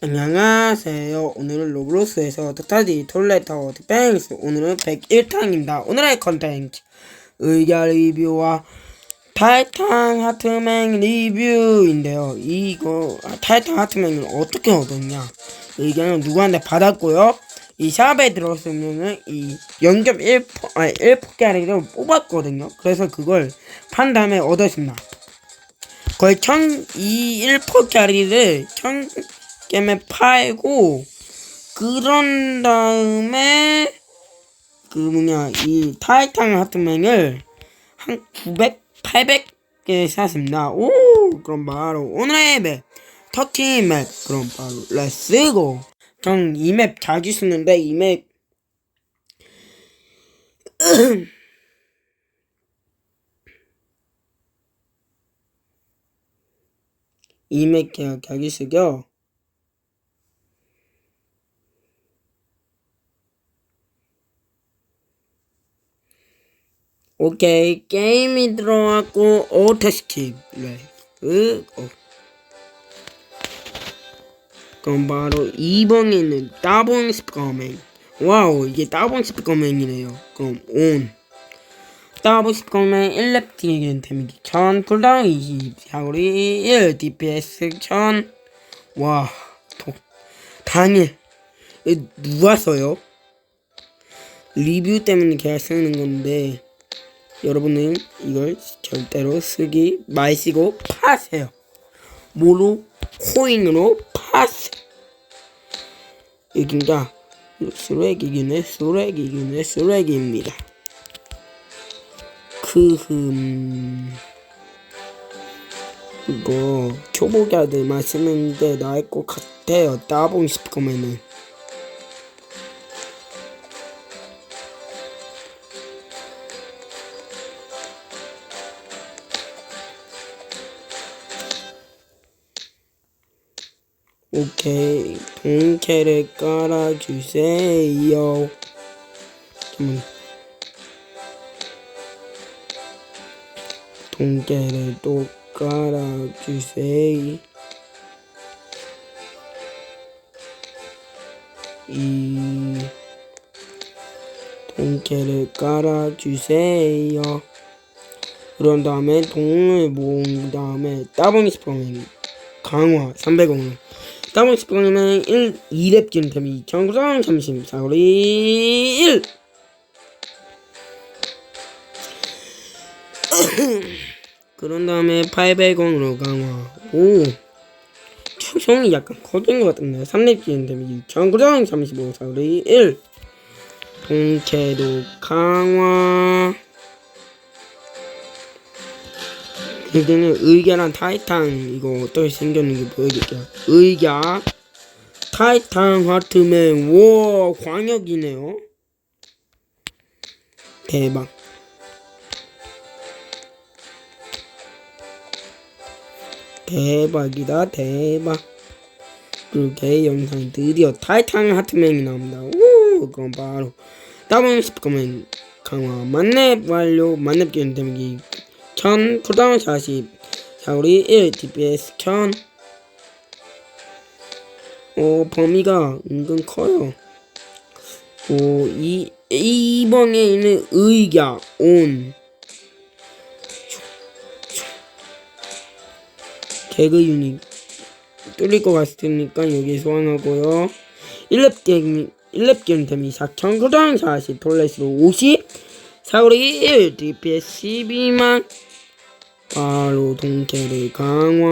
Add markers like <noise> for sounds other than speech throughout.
안녕하세요. 오늘은 로브로스에서 터타디 톨레터 디펜스 오늘은 101탄입니다. 오늘의 컨텐츠 의견 리뷰와 타이탄 하트맹 리뷰인데요. 이거 아, 타이탄 하트맹을 어떻게 얻었냐? 의견은 누구한테 받았고요. 이 샵에 들어왔으면은 이 0.1포 아니 1포짜리를 뽑았거든요. 그래서 그걸 판 다음에 얻었습니다. 거의 천, 이 1포짜리를 천 개에 팔고, 그런 다음에, 그 뭐냐, 이 타이탄 하트맨을 한 900, 800개 샀습니다. 오! 그럼 바로 오늘의 맵, 터키 맵. 그럼 바로 렛츠고! 전 이 맵 자주 쓰는데, 이 맵, <clears throat> 이맵 그냥 자주 쓰겨. 오케이 게임이 들어왔고 오토 스킵 레그 어. 그럼 바로 2번에 있는 따봉 스피커맨 와우 이게 따봉 스피커맨이네요 그럼 온 스피커맨 1렙 딜겐 데미지 1000 쿨다운 20 사거리 1 DPS 1000와 당일 누가 써요? 리뷰 때문에 걔가 쓰는 건데 여러분은 이걸 절대로 쓰기 마시고 파세요. 모로 코인으로 파세요. 여긴가 쓰레기기네 쓰레기기네 쓰레기입니다. 크흠. 이거 초보자들만 쓰는데 나을 것 같아요. 따봉 싶으면은. 오케이. 본캐를 깔아주세요. 잠깐만 동캐를 또 깔아주세요. 이 동캐를 깔아주세요. 그런 다음에 동을 모은 다음에 따봉이 스포맨 강화 300원으로 따봉 스포맨은 1, 2렙 기름 템이 1934우리 1 그런 다음에 800원으로 강화 오 형이 약간 커진 것 같은데 3렙 기름템이 1935 사우리 1 동체도 강화 여기는 의자랑 타이탄 이거 어떻게 생겼는지 보여줄게요. 의자, 타이탄 하트맨, 와 광역이네요. 대박. 대박이다 대박. 그렇게 영상 드디어 타이탄 하트맨이 나옵니다. 우 그럼 바로 다운 스피커맨 강화 만렙 완료 만렙 기능 데미지 1000 쿨다운 40 사거리 1 DPS 1000 오, 범위가 은근 커요. 오, 이, 이번에 있는 의자, 온. 개그 유닛. 뚫릴 것 같으니까 여기 소환하고요. 1렙 게임, 1렙 게임 데미 4000, 쿨다운 40, 톨레스로 50, 사거리 1, DPS 12만. 바로 동캐를 강화,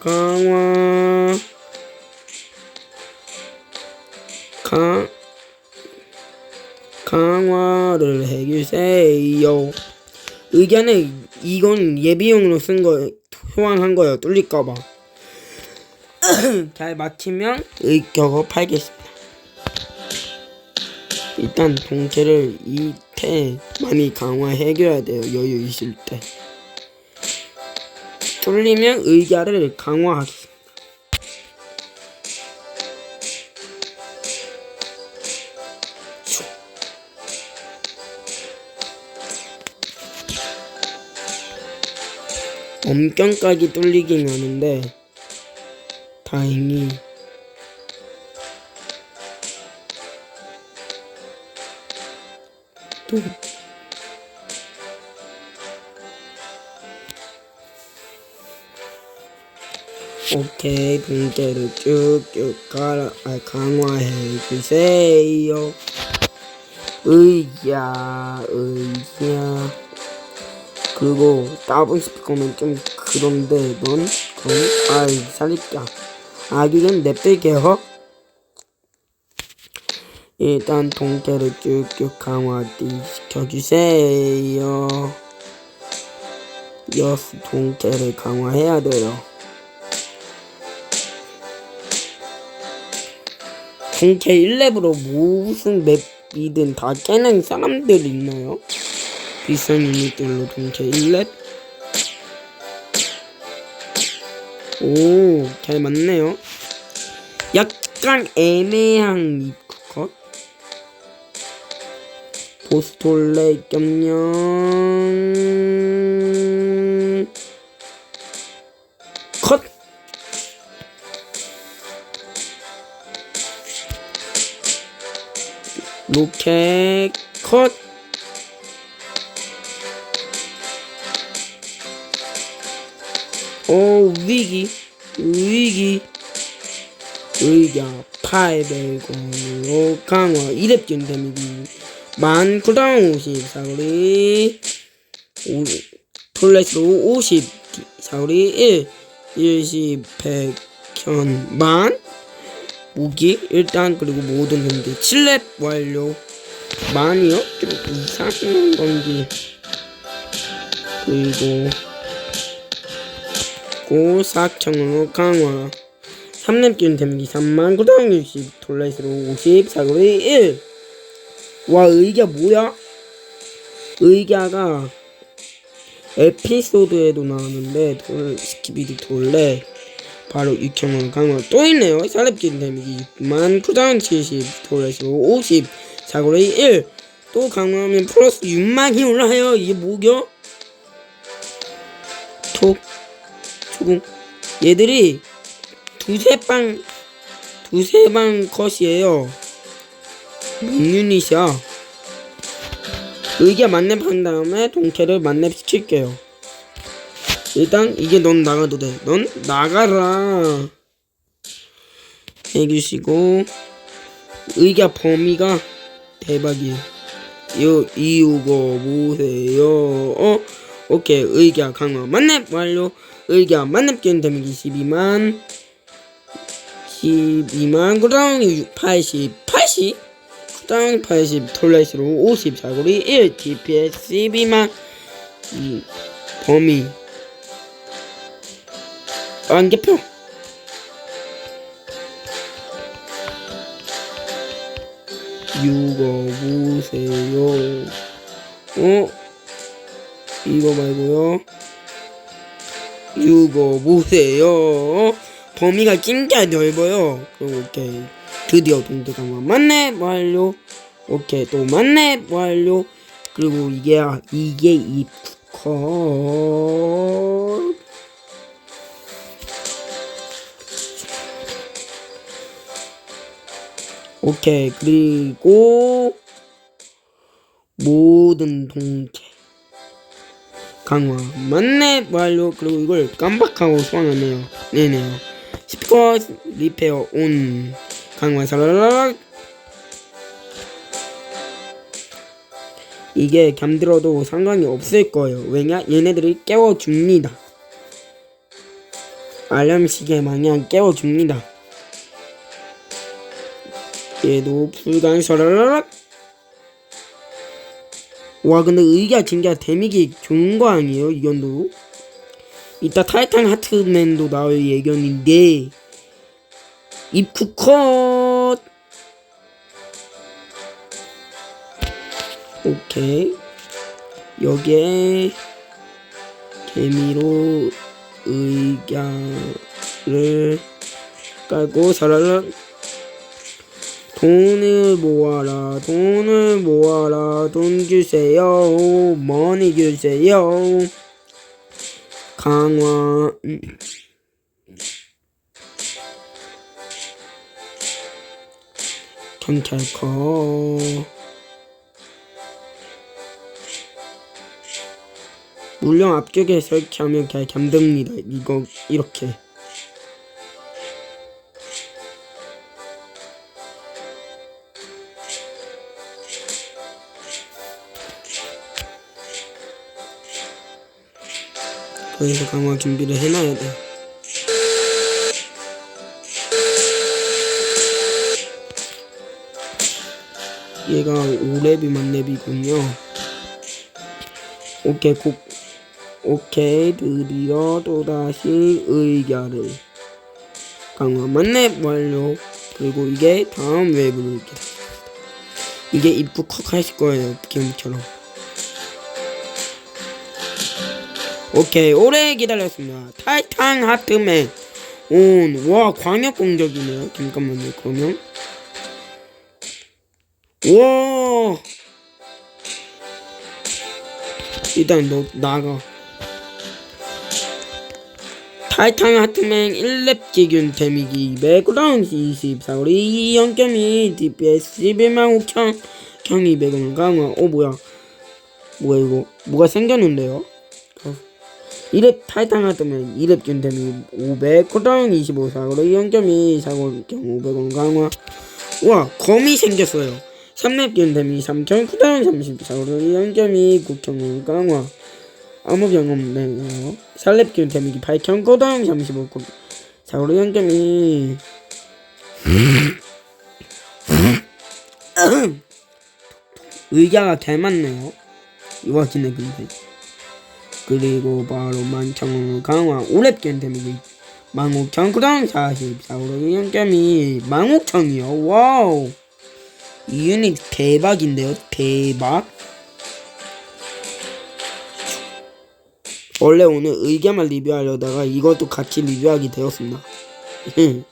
강화. 강, 강화를 해주세요. 의견은 이건 예비용으로 쓴 거, 소환한 거예요. 뚫릴까봐. <clears throat> 잘 맞히면 의견을 팔겠습니다. 일단 동캐를 2패 많이 강화해줘야 돼요. 여유 있을 때. 뚫리면 의자를 강화하겠습니다. 엄경까지 뚫리긴 하는데 다행히 또 오케이 분께를 쭉쭉 갈아 아, 강화해 주세요. 의야 의야 그리고 따분 스피커면 좀 그런데 넌? 그럼? 아이 살릴게. 아기는 냅둘게요 일단 동태를 쭉쭉 강화시켜주세요. 여수 동태를 강화해야 돼요. 동태 1렙으로 무슨 맵이든 다 깨는 사람들 있나요? 비싼 유닛들로 동태 1렙? 오, 잘 맞네요. 약간 애매한 입구컷. 보스톨레 겸령 컷! 로켓 컷! 오 위기. 위기. 의자 800원으로 강화. 2렙균 데미지. 만 쿨다운 50 사거리. 오, 톨렛으로 50 사거리 1 일시 100 현. 만. 무기. 일단 그리고 모든 현대 7렙 완료. 만이요? 좀 이상한 건지 그리고 고 사청으로 강화. 3렙균 데미지 3만 960 돌렛으로 50 사거리 1와 의자 뭐야? 의자가 에피소드에도 나왔는데 돌 스키비디 돌레 바로 6천원 강화. 또 있네요. 4렙균 데미지 6만 970 돌렛으로 50 사거리 1또 강화하면 플러스 6만이 올라요. 이게 뭐겨? 톡 조금 얘들이 두세 방 두세 방 컷이에요. 몇 유닛이야. 의기가 만렙 한 다음에 동태를 만렙 시킬게요. 일단 이게 넌 나가도 돼넌 나가라. 해주시고. 의기가 범위가 대박이에요. 요 이유고 보세요? 어 오케이 의기야 강화 만렙 완료. 의기야 만렙균 데미지 12만 12만 그다음 80 80 그다음 80 톨렛으로 50 사거리 1 DPS 12만. 이 범위. 안개표. 이거 보세요. 어 이거 말고요. 이거 보세요? 범위가 진짜 넓어요. 그리고 오케이. 드디어 동대가 맞네. 완료 오케이. 또 맞네. 완료 그리고 이게 이게 입컷 오케이. 그리고 모든 동체 강화. 맞네 완료 그리고 이걸 깜빡하고 소환하네요. 네네요. 스피커 리페어 온. 강화 사라락. 이게 잠들어도 상관이 없을 거예요. 왜냐? 얘네들이 깨워줍니다. 알람 시계 마냥 깨워줍니다. 얘도 불강 사라락 와 근데 의가 진짜 데미기 좋은 거 아니에요 이건도? 이따 타이탄 하트맨도 나올 예견인데 입구 컷! 오케이. 여기에 개미로 의견을 깔고 사라락 돈을 모아라 돈을 모아라. 돈 주세요 머니 주세요. 강원 경찰커. 물론 앞쪽에 설치하면 그냥 잠듭니다. 이거 이렇게. 그래서 강화 준비를 해놔야 돼. 얘가 5렙이 만렙이군요. 오케이, 고, 오케이, 드디어 또다시 의결을. 강화 만렙 완료. 그리고 이게 다음 웹으로 이렇게. 이게 입구 컥 하실 거예요. 지금처럼. 오케이, 오래 기다렸습니다. 타이탄 하트맨. 온, 와, 광역 공격이네요. 잠깐만요, 그러면. 와 일단 너 나가 타이탄 하트맨 1렙 기균 데미지 200g 24 우리 0.2 DPS 11만 5천 경 200원 강화 어 뭐야 뭐야 이거 뭐가 생겼는데요 1렙 타이탄 하트맨 2렙 기균 데미지 500g 25 사고로 0.2 사고 경 500원 강화. 와 검이 생겼어요. 3렙 기운템이 3천 쿠다운 34으로 0.2 국경을 강화. 아무 병 없네요 4렙 기운템이 8천 쿠다운 35국 4으로 0.2 의자가 잘 맞네요. 이워지네 근데 그리고 바로 만창을 강화 5렙 기운템이 15,000 쿠다운 44으로 0.2 15,000이요. 와우. 이 유닛 대박인데요. 대박. 원래 오늘 의견만 리뷰하려다가 이것도 같이 리뷰하게 되었습니다. <laughs>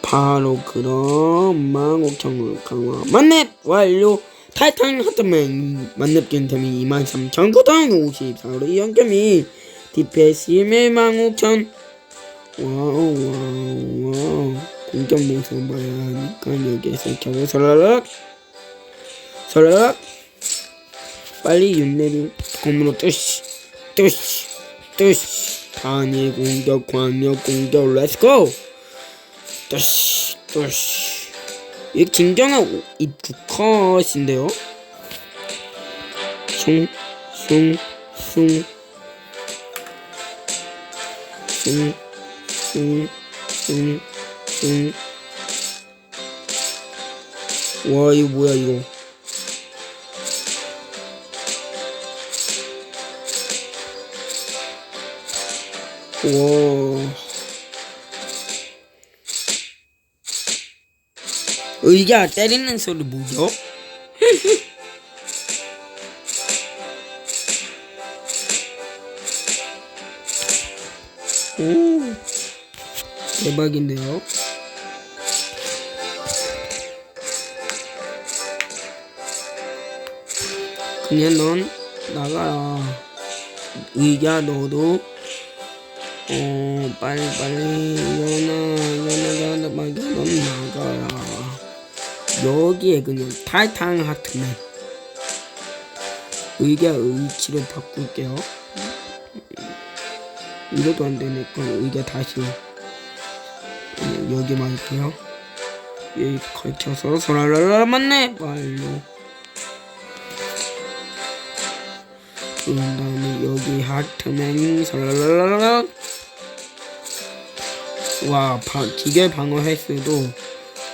바로 그럼 15,000원 강화. 만렙 완료 타이탄 하트맨 만렙 겐템이 23,954로 0.2 DPS 15,000 와우 와우 와우. 공격 모습 봐야 하니까 여기에서 겨우 서라락. 서라락. 빨리 윤내를 검으로 뜨시 뜨시 뜨시. 단일 공격 광역 공격 렛츠고. 뜨시 뜨시 이 진정한 입구 컷인데요. 숭 숭 숭. 숭 숭숭 응. 와 이거 뭐야 이거? 와 의자 때리는 소리 뭐죠? <laughs> 오 대박인데요 그냥 넌 나가라. 의자 너도 어 빨리 빨리 일어나 일어나 일어나 빨리 넌 나가라. 여기에 그냥 타이탄 하트맨 의자 위치를 바꿀게요. 이것도 안 되네. 그럼 의자 다시 여기 말게요. 여기 걸쳐서 소라라라 맞네. 완료. 그런 다음에 여기 하트맨 살랄랄랄라 와 바, 기계 방어 횟수도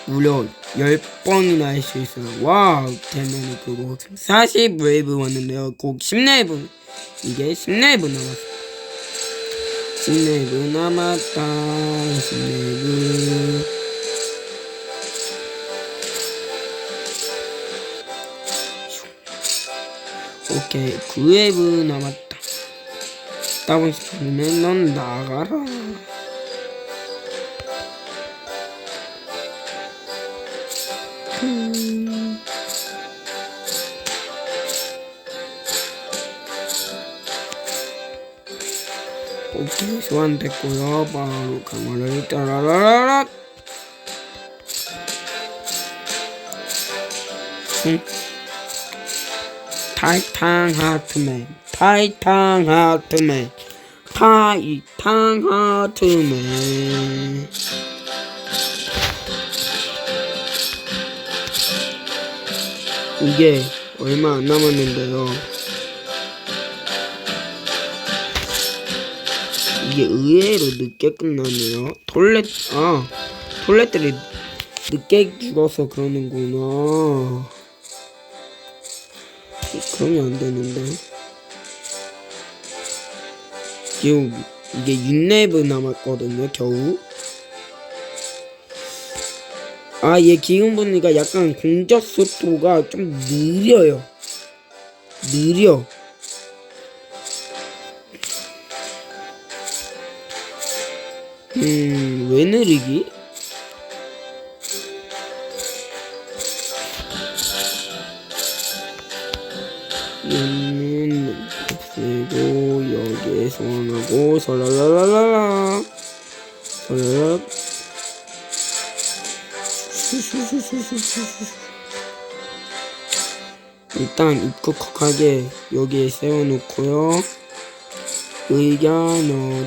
무려 10번이나 할 수 있어요. 와 대면이 그거. 40 웨이브 왔는데요. 꼭 10레이브 이게 10레이브 남았어 10레이브 남았다. 10레이브 오케이 9웨브 남았다. 따고 싶으면 넌 나가라 소환됐고요. 바로 강화를 따라라라라. 음. 타이탄 하트맨, 타이탄 하트맨, 타이탄 하트맨. 이게 얼마 안 남았는데요. 이게 의외로 늦게 끝나네요. 돌렛 아 돌렛들이 늦게 죽어서 그러는구나. 그러면 안 되는데. 지금 이게 6레벨 남았거든요, 겨우. 아, 얘 기운 보니까 약간 공격 속도가 좀 느려요. 느려. 음, 왜 느리기? 얘는 없애고 여기에 소환하고 설랄랄랄랄라 설랄랄 일단 입국하게 여기에 세워놓고요. 의견어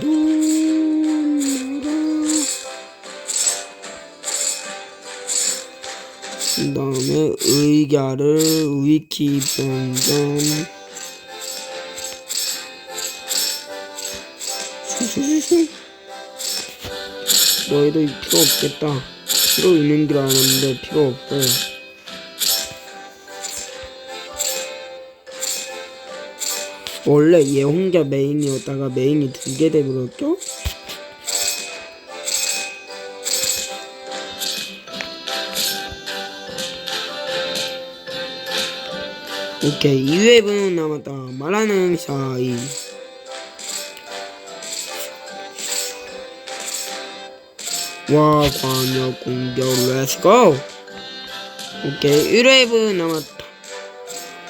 그 다음에 의견을 위키 변경. <laughs> 너희들 필요 없겠다. 필요 있는 줄 알았는데 필요 없어요 원래 얘 혼자 메인이었다가 메인이 두개 돼버렸죠? 오케이. 2회분 남았다. 말하는 사이. 와 광역 공격 렛츠고 오케이. 1회분 남았다.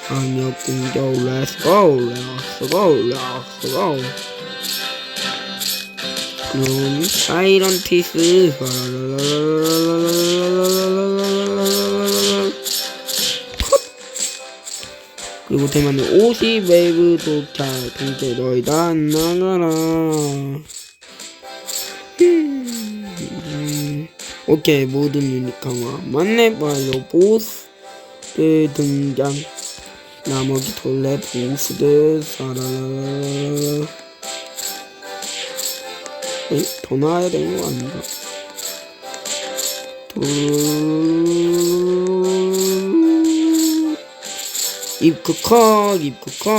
광역 공격 렛츠고 렛츠고 렛츠고 그럼 사이런티스 그리고 대만은 50 웨이브 도착 동체 너희 다 나가라 음, 오케이 모든 만렙 완료 보스들 등장 나머지 돌레 보스들 사라라라라 에이? 더 나와야 되는 거 아닌가? 둘 입구컷 입구컷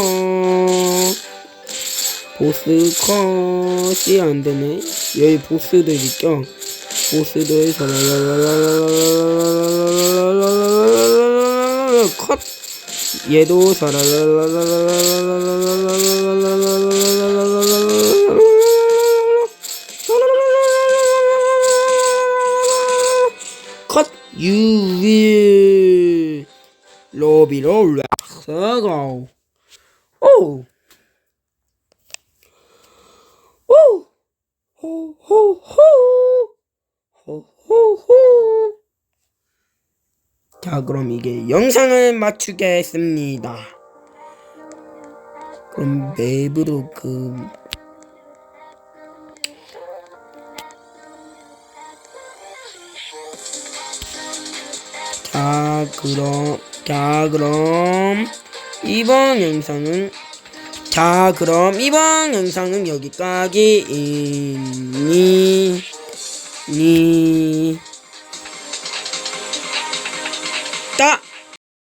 보스컷이 안되네. 여기 보스들 있죠? 보스들 컷 얘도 컷 You will 로비롤라 락서고 오. 오! 호호호. 호호호. 자 그럼 이게 영상을 맞추겠습니다. 그럼 맵으로 그 자 그럼 자 그럼 이번 영상은 자 그럼 이번 영상은 여기까지이니 니